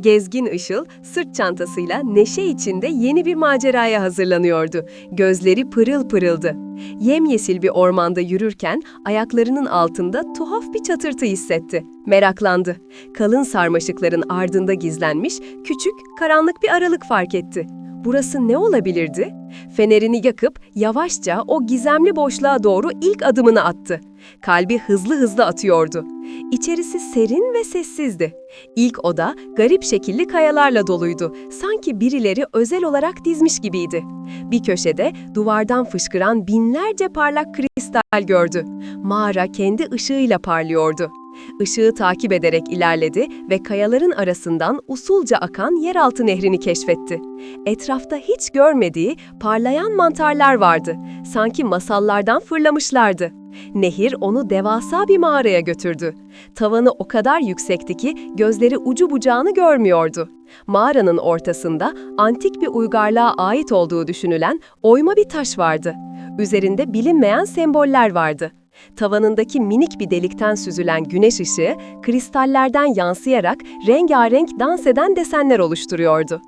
Gezgin Işıl sırt çantasıyla neşe içinde yeni bir maceraya hazırlanıyordu. Gözleri pırıl pırıldı. Yemyeşil bir ormanda yürürken ayaklarının altında tuhaf bir çatırtı hissetti. Meraklandı. Kalın sarmaşıkların ardında gizlenmiş küçük, karanlık bir aralık fark etti. Burası ne olabilirdi? Fenerini yakıp yavaşça o gizemli boşluğa doğru ilk adımını attı. Kalbi hızlı hızlı atıyordu. İçerisi serin ve sessizdi. İlk oda garip şekilli kayalarla doluydu. Sanki birileri özel olarak dizmiş gibiydi. Bir köşede duvardan fışkıran binlerce parlak kristal gördü. Mağara kendi ışığıyla parlıyordu. Işığı takip ederek ilerledi ve kayaların arasından usulca akan yeraltı nehrini keşfetti. Etrafta hiç görmediği parlayan mantarlar vardı. Sanki masallardan fırlamışlardı. Nehir onu devasa bir mağaraya götürdü. Tavanı o kadar yüksekti ki gözleri ucu bucağını görmüyordu. Mağaranın ortasında antik bir uygarlığa ait olduğu düşünülen oyma bir taş vardı. Üzerinde bilinmeyen semboller vardı. Tavanındaki minik bir delikten süzülen güneş ışığı kristallerden yansıyarak rengarenk dans eden desenler oluşturuyordu.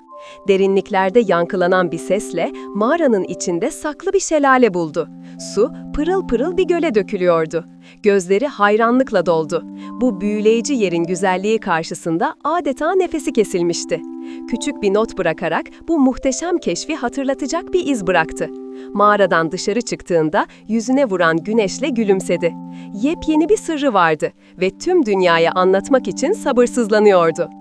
Derinliklerde yankılanan bir sesle mağaranın içinde saklı bir şelale buldu. Su pırıl pırıl bir göle dökülüyordu. Gözleri hayranlıkla doldu. Bu büyüleyici yerin güzelliği karşısında adeta nefesi kesilmişti. Küçük bir not bırakarak bu muhteşem keşfi hatırlatacak bir iz bıraktı. Mağaradan dışarı çıktığında yüzüne vuran güneşle gülümsedi. Yepyeni bir sırrı vardı ve tüm dünyaya anlatmak için sabırsızlanıyordu.